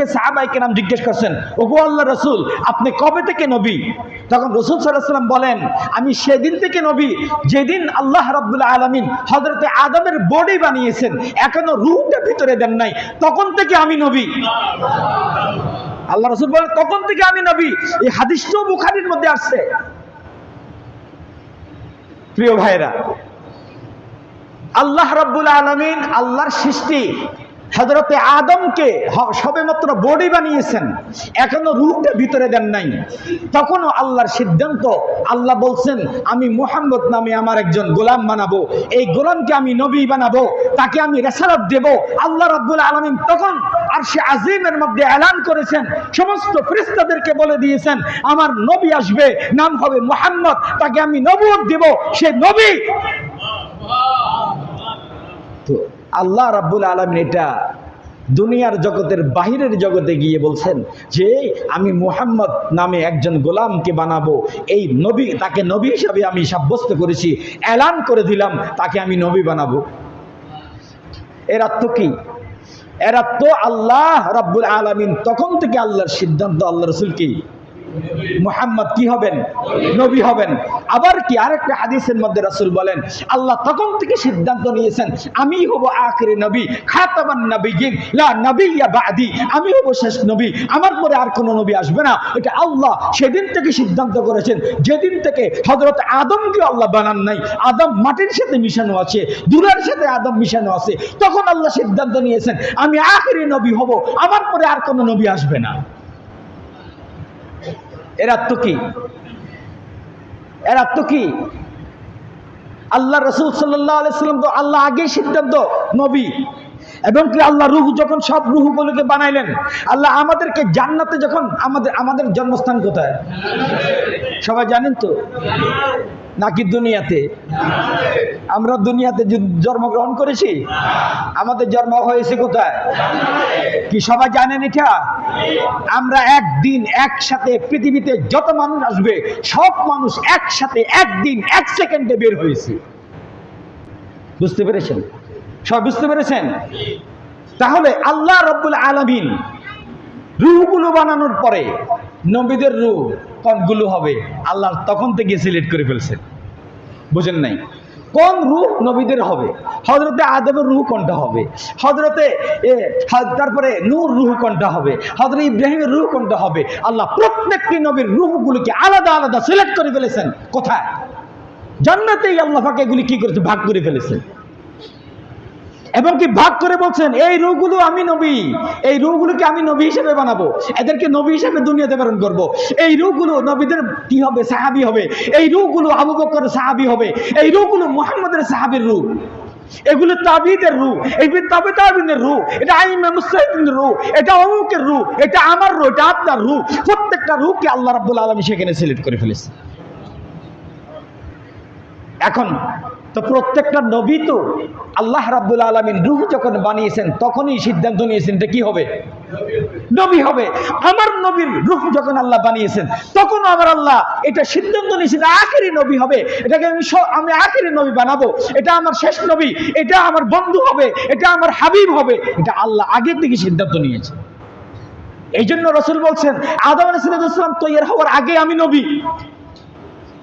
রসুলকে সাহাবাইকে নাম জিজ্ঞেস করছেন, ওগো আল্লাহ রসুল, আপনি কবে থেকে নবী? তখন রসুল সাল্লাম বলেন, আমি সেদিন থেকে নবী, যেদিন আল্লাহ রাব্বুল আলমিন হজরতে আদমের বডি বানিয়েছেন, এখনও রুহটা ভিতরে দেন নাই, তখন থেকে আমি নবী। আল্লাহ রসুল বলেন, তখন থেকে আমি নবী। এই হাদিসটাও বুখারির মধ্যে আসছে। প্রিয় ভাইরা আল্লাহ রাব্বুল আলমিন আল্লাহর সৃষ্টি হজরতে আদমকে হ- সবেমাত্র বডি বানিয়েছেন। এখনও রূপটা ভিতরে দেন নাই। তখনও আল্লাহর সিদ্ধান্ত, আল্লাহ বলছেন, আমি মোহাম্মদ নামে আমার একজন গোলাম বানাবো। এই গোলামকে আমি নবী বানাবো। তাকে আমি রেসারত দেব। আল্লাহ রাব্বুল আলমিন তখন আর সে আজিমের মধ্যে এলান করেছেন। সমস্ত ফেরেশতাদেরকে বলে দিয়েছেন, আমার নবী আসবে, নাম হবে মোহাম্মদ। তাকে আমি নবুয়ত দেব। সে নবী। তো আল্লাহ রাব্বুল আলমিন এটা দুনিয়ার জগতের বাহিরের জগতে গিয়ে বলছেন যে আমি মুহাম্মদ নামে একজন গোলামকে বানাবো। এই নবী, তাকে নবী হিসাবে আমি সাব্যস্ত করেছি, এলান করে দিলাম, তাকে আমি নবী বানাবো। এর অর্থ কি? এর অর্থ আল্লাহ রাব্বুল আলমিন তখন থেকে আল্লাহর সিদ্ধান্ত আল্লাহ রসুল কি? মুহাম্মদ কি হবেন? নবী হবেন। আবার কি আরেকটা হাদিসের মধ্যে রাসূল বলেন, আল্লাহ তখন থেকে সিদ্ধান্ত নিয়েছেন, আমি হব আখিরি নবী, খাতামান নবিয়িন লা নবিয়্যা বাদি, আমি হব শেষ নবী, আমার পরে আর কোনো নবী আসবে না। এটা আল্লাহ সেদিন থেকে সিদ্ধান্ত করেছেন, যেদিন থেকে হযরত আদমকে আল্লাহ বানান নাই। আদম মাটির সাথে মিশানো আছে, দুলার সাথে আদম মিশানো আছে। তখন আল্লাহ সিদ্ধান্ত নিয়েছেন, আমি আখিরি নবী হব, আমার পরে আর কোনো নবী আসবে না। এর আত্ম কি? এর তো কি? আল্লাহ রসুল সাল্লাহ আলাইসাল্লাম তো আল্লাহ আগেই সিদ্ধান্ত, নবী। এবং কি আল্লাহ রুহ যখন সব রুহগুলোকে বানাইলেন, আল্লাহ আমাদেরকে জান্নাতে যখন আমাদের আমাদের জন্মস্থান কোথায়? সবাই জানেন তো? নাকি দুনিয়াতে? আমরা দুনিয়াতে জন্মগ্রহণ করেছি? আমাদের জন্ম হয়েছে কোথায়? কি সবাই জানেন এটা আমরা একদিন একসাথে পৃথিবীতে যত মানুষ আসবে, সব মানুষ একসাথে একদিন এক সেকেন্ডে বের হয়েছে। বুঝতে পেরেছেন? সব বুঝতে পেরেছেন? তাহলে আল্লাহ রব্বুল আলমিন রুহগুলো বানানোর পরে নবীদের রু কোনগুলো হবে? আল্লাহ তখন থেকে সিলেক্ট করে ফেলছেন। বুঝেন নাই? কোন রূহ নবীদের হবে? হজরতে আদমের রুহ কোনটা হবে? হজরতে তারপরে নূর রুহ কোনটা হবে? হজরত ইব্রাহিমের রুহ কোনটা হবে? আল্লাহ প্রত্যেকটি নবীর রুহগুলোকে আলাদা আলাদা সিলেক্ট করে ফেলেছেন। কোথায়? জান্নাতেই আল্লাহ পাকে এগুলি কি করেছে? ভাগ করে ফেলেছেন। এবং কি ভাগ করে বলছেন, এই রূপগুলো আমি নবী, এই রূপগুলোকে আমি নবী হিসেবে বানাবো, এদেরকে নবী হিসেবে দুনিয়াতে প্রেরণ করব। এই রূপগুলো নবীদের কি হবে? সাহাবি হবে। এই রূপগুলো আবু বকর সাহাবি হবে। এই রূপগুলো মুহাম্মদের সাহাবির রূপ এগুলো তাবিদের রূপ এগুলো তাবে তাবিনের রূপ এটা আইমা মুস্তাহিদের রূপ এটা অমুকের রূপ এটা আমার রূপ এটা আপনার রূপ প্রত্যেকটা রূপকে আল্লাহ রাব্বুল আলমী সেখানে সিলেক্ট করে ফেলেছে। এখন তো প্রত্যেকটা নবী তো আল্লাহ রাব্বুল আলমিন রুহ যখন বানিয়েছেন, তখনই সিদ্ধান্ত নিয়েছেন এটা কি হবে? নবী হবে। আমার নবীর রুহ যখন আল্লাহ বানিয়েছেন তখন আমার আল্লাহ এটা সিদ্ধান্ত নিয়েছেন, আখেরি নবী হবে। এটাকে আমি আমি আখেরি নবী বানাবো। এটা আমার শেষ নবী, এটা আমার বন্ধু হবে, এটা আমার হাবিব হবে। এটা আল্লাহ আগের থেকে সিদ্ধান্ত নিয়েছে। এই জন্য রসুল বলছেন, আদম আলাইসালাম তৈরি হওয়ার আগে আমি নবী।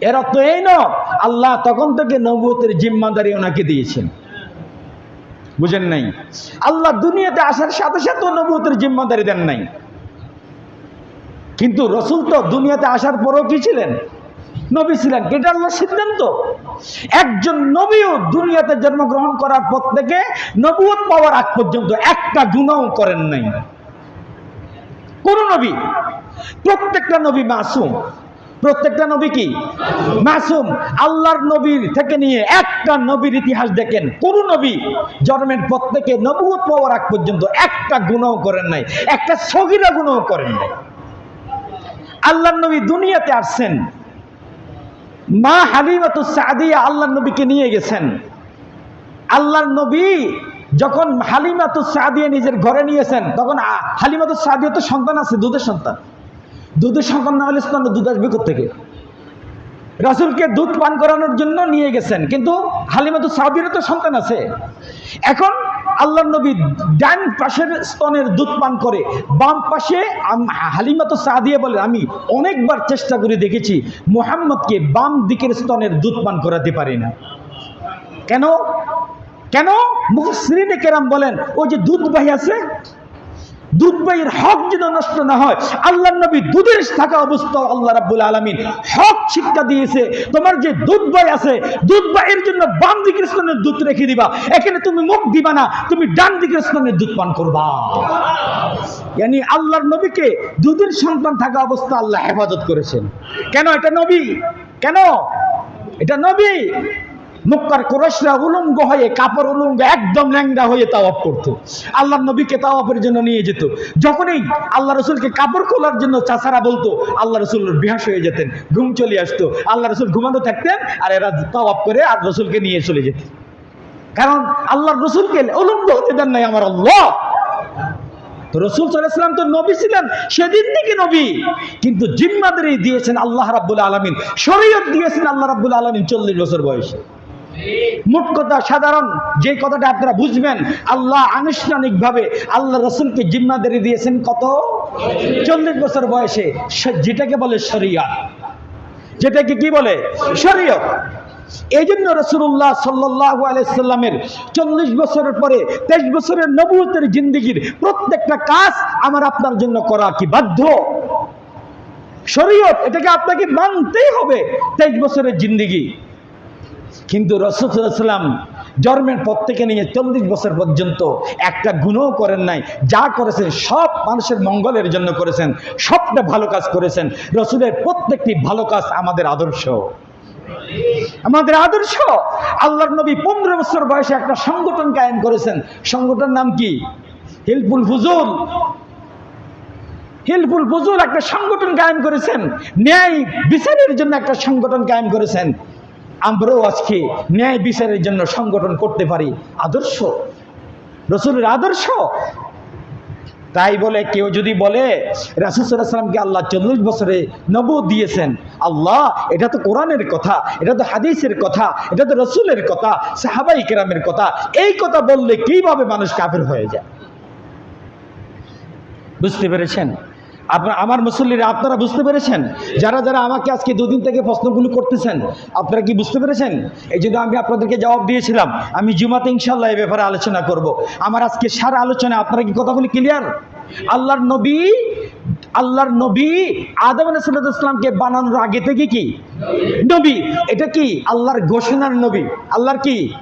এর অর্থ এই ন, আল্লাহ তখন থেকে নবুতের জিম্মাদারি ওনাকে দিয়েছেন। বুঝেন নাই? আল্লাহ দুনিয়াতে আসার সাথে সাথে নবুতের জিম্মাদারি দেন নাই। কিন্তু রসুল তো দুনিয়াতে আসার পরেও কি ছিলেন? নবী ছিলেন। এটা আল্লাহ সিদ্ধান্ত। একজন নবীও দুনিয়াতে জন্মগ্রহণ করার পর থেকে নবুয়ত পাওয়ার আগ পর্যন্ত একটা গুণাও করেন নাই। কোন নবী? প্রত্যেকটা নবী মাসুম। প্রত্যেকটা নবী কি? মাসুম। আল্লাহর নবীর থেকে নিয়ে একটা নবীর ইতিহাস দেখেন। কোন নবী জন্মের পর থেকে নবুয়ত পাওয়ার আগ পর্যন্ত একটা গুণও করেন নাই, একটা সগিরা গুণও করেন নাই। আল্লাহর নবী দুনিয়াতে আসছেন। মা হালিমাতু সাদিয়া আল্লাহর নবীকে নিয়ে গেছেন। আল্লাহর নবী যখন হালিমাতু সাদিয়া নিজের ঘরে নিয়েছেন, তখন হালিমাতু সাদিয়া তো সন্তান আছে, দুধের সন্তান। দুধের সন্তান না হলে স্তন্য দুধ আসবে থেকে রাসুলকে দুধ পান করানোর জন্য নিয়ে গেছেন, কিন্তু হালিমাতু সাদিয়ারও তো সন্তান আছে। এখন আল্লাহ নবী ডান পাশের স্তনের দুধ পান করে, বাম পাশে হালিমা তো চা দিয়ে বলে, আমি অনেকবার চেষ্টা করে দেখেছি, মোহাম্মদকে বাম দিকের স্তনের দুধ পান করাতে পারি না। কেন? কেন? মুখ মুখশ্রীনে কেরাম বলেন, ওই যে দুধ ভাই আছে দুধ ভাইয়ের হক যেন নষ্ট না হয় আল্লাহ নবী দুধের থাকা অবস্থা আল্লাহ রাব্বুল আলামিন হক শিক্ষা দিয়েছে, তোমার যে দুধ ভাই আছে দুধ ভাইয়ের জন্য বাম দিকের স্তনের দুধ রেখে দিবা, এখানে তুমি মুখ দিবা না, তুমি ডান দিকের স্তনের দুধ পান করবা। ইয়ানি আল্লাহর নবীকে দুধের সন্তান থাকা অবস্থা আল্লাহ হেফাজত করেছেন। কেন এটা নবী? কেন? এটা নবী? মুক্তার কোরশরা উলঙ্গ হয়ে কাপড় উলঙ্গ একদম ল্যাংড়া হয়ে তাওয়াফ করতো। আল্লাহ নবীকে তাওয়াফের জন্য নিয়ে যেত। যখনই আল্লাহ রসুলকে কাপড় খোলার জন্য চাচারা বলতো, আল্লাহ রসুল বেহাস হয়ে যেতেন, ঘুম চলে আসতো। আল্লাহ রসুল ঘুমানো থাকতেন, আর এরা তাওয়াফ করে আর রসুলকে নিয়ে চলে যেতেন কারণ আল্লাহ রসুলকে উলঙ্গ হতে দেন নাই আমার আল্লাহ। রসুল সাল্লাহাম তো নবী ছিলেন, সেদিন থেকে নবী। কিন্তু জিম্মাদারি দিয়েছেন আল্লাহ রাব্বুল আলমিন, শরীয়ত দিয়েছেন আল্লাহ রাব্বুল আলমিন চল্লিশ বছর বয়সে। মোট কথা সাধারণ, যে কথাটা আপনারা বুঝবেন, আল্লাহ আনুষ্ঠানিকভাবে আল্লাহ রসুলকে জিম্মাদারি দিয়েছেন কত? চল্লিশ বছর বয়সে। যেটাকে বলে শরিয়াত যেটাকে কি বলে? শরীয়ত এই জন্য রসুল্লাহ সাল্লাহ আলাইসাল্লামের চল্লিশ বছরের পরে তেইশ বছরের নবুতের জিন্দিগির প্রত্যেকটা কাজ আমার আপনার জন্য করা কি বাধ্য? শরীয়ত, এটাকে আপনাকে মানতেই হবে তেইশ বছরের জিন্দিগি। কিন্তু রসুলাম জন্মের পর থেকে নিয়ে চল্লিশ বছর পর্যন্ত একটা গুণও করেন নাই। যা করেছেন সব মানুষের মঙ্গলের জন্য করেছেন, সবটা ভালো কাজ করেছেন। রসুলের প্রত্যেকটি ভালো কাজ আমাদের আদর্শ। আমাদের আদর্শ? আল্লাহর নবী পনেরো বছর বয়সে একটা সংগঠন কায়েম করেছেন। সংগঠন নাম কি? হিলফুল ফুজুল। হিলফুল ফুজুল একটা সংগঠন কায়েম করেছেন। ন্যায় বিচারের জন্য একটা সংগঠন কায়েম করেছেন। আমরাও আজকে ন্যায় বিচারের জন্য সংগঠন করতে পারি। আদর্শ? রসুলের আদর্শ? তাই বলে কেউ যদি বলে রাসুসাল্লামকে আল্লাহ চল্লিশ বছরে নবু দিয়েছেন, আল্লাহ, এটা তো কোরআনের কথা, এটা তো হাদিসের কথা, এটা তো রসুলের কথা, সাহাবাই কেরামের কথা, এই কথা বললে কীভাবে মানুষ কাফের হয়ে যায়? বুঝতে পেরেছেন? আপনার, আমার মুসল্লিরা, আপনারা বুঝতে পেরেছেন? যারা যারা আমাকে আজকে দুদিন থেকে প্রশ্নগুলো করতেছেন, আপনারা কি বুঝতে পেরেছেন? এই জন্য আমি আপনাদেরকে জবাব দিয়েছিলাম। আমি জুমাতে ইনশাল্লাহ এই ব্যাপারে আলোচনা করব। আমার আজকে সারা আলোচনা আপনারা কি কথাগুলি ক্লিয়ার আল্লাহর নবী আল্লাহর নবী আদম আলাইসাল্লামকে বানানোর আগে থেকে কি? নবী। এটা কি? আল্লাহর ঘোষণার নবী। আল্লাহর কি?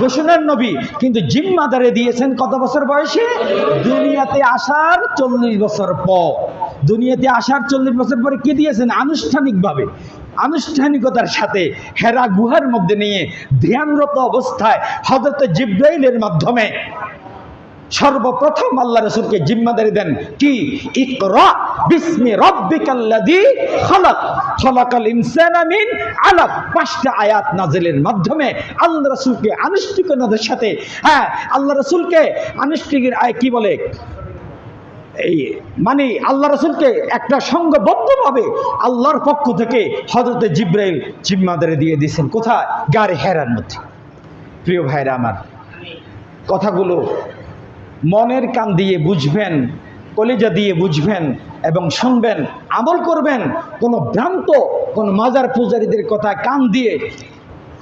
ঘোষণার নবী। কিন্তু জিম্মাদারে দিয়েছেন কত বছর বয়সে? দুনিয়াতে আসার চল্লিশ বছর পর। দুনিয়াতে আসার চল্লিশ বছর পরে কি দিয়েছেন? আনুষ্ঠানিকভাবে। আনুষ্ঠানিকতার সাথে হেরা গুহার মধ্যে নিয়ে ধ্যানরত অবস্থায় হজরত জিব্রাইলের মাধ্যমে সর্বপ্রথম আল্লাহ রসুলকে জিম্মাদারি দেন কি? ইকরা বিসমি আল্লাহ রসুলকে আনুষ্ঠানিকতার সাথে হ্যাঁ আল্লাহ রসুলকে আনুষ্ঠানিকের আয় কি বলে? এই মানে আল্লাহ রসুলকে একটা সঙ্গবদ্ধভাবে আল্লাহর পক্ষ থেকে হজরতে জিব্রাইল জিম্মাদারি দিয়ে দিয়েছেন। কোথায়? গাড়ি হেরার মধ্যে। প্রিয় ভাইরা আমার, কথাগুলো মনের কান দিয়ে বুঝবেন, কলিজা দিয়ে বুঝবেন এবং শুনবেন, আমল করবেন। কোনো ভ্রান্ত, কোনো মাজার পূজারীদের কথা কান দিয়ে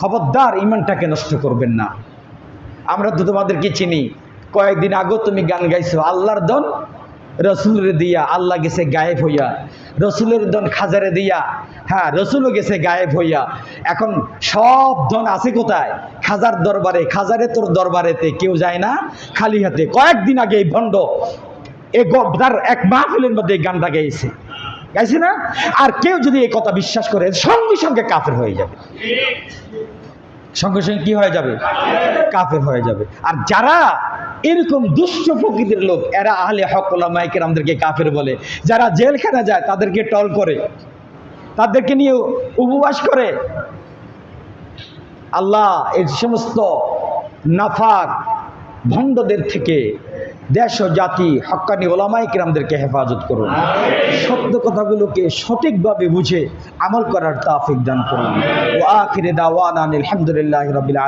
খবরদার ইমানটাকে নষ্ট করবেন না। আমরা তো তোমাদেরকে চিনি, কয়েকদিন আগেও তুমি গান গাইছো, আল্লাহর দন রসুলের দিয়া, আল্লাহ গেছে গায়েব হইয়া। রসুলের দন খাজারে দিয়া হ্যাঁ রসুলও গেছে গায়েব হইয়া। এখন সব ধন আছে কোথায়? খাজার দরবারে। খাজারে তোর দরবারেতে, কেউ যায় না খালি হাতে। কয়েকদিন আগে এই ভণ্ড, এ তার এক মাহফিলের মধ্যে এই গানটা গাইছে গাইছে না? আর কেউ যদি এই কথা বিশ্বাস করে, সঙ্গে সঙ্গে কাফের হয়ে যাবে। সঙ্গে সঙ্গে কি হয়ে যাবে? কাফের হয়ে যাবে। আর যারা এরকম দুষ্ট প্রকৃতির লোক এরা আহলে হকলা মাইকের আমাদেরকে কাফের বলে। যারা জেলখানা যায় তাদেরকে টল করে তাদেরকে নিয়ে উপবাস করে। আল্লাহ এই সমস্ত নাফাক ভণ্ডদের থেকে দেশ ও জাতি হক্কানি ওলামাই কিরামদেরকে হেফাজত করুন। সত্য কথাগুলোকে সঠিকভাবে বুঝে আমল করার তাফিক দান করুন। ও আখিরে দাওয়ান আলহামদুলিল্লাহ রবিল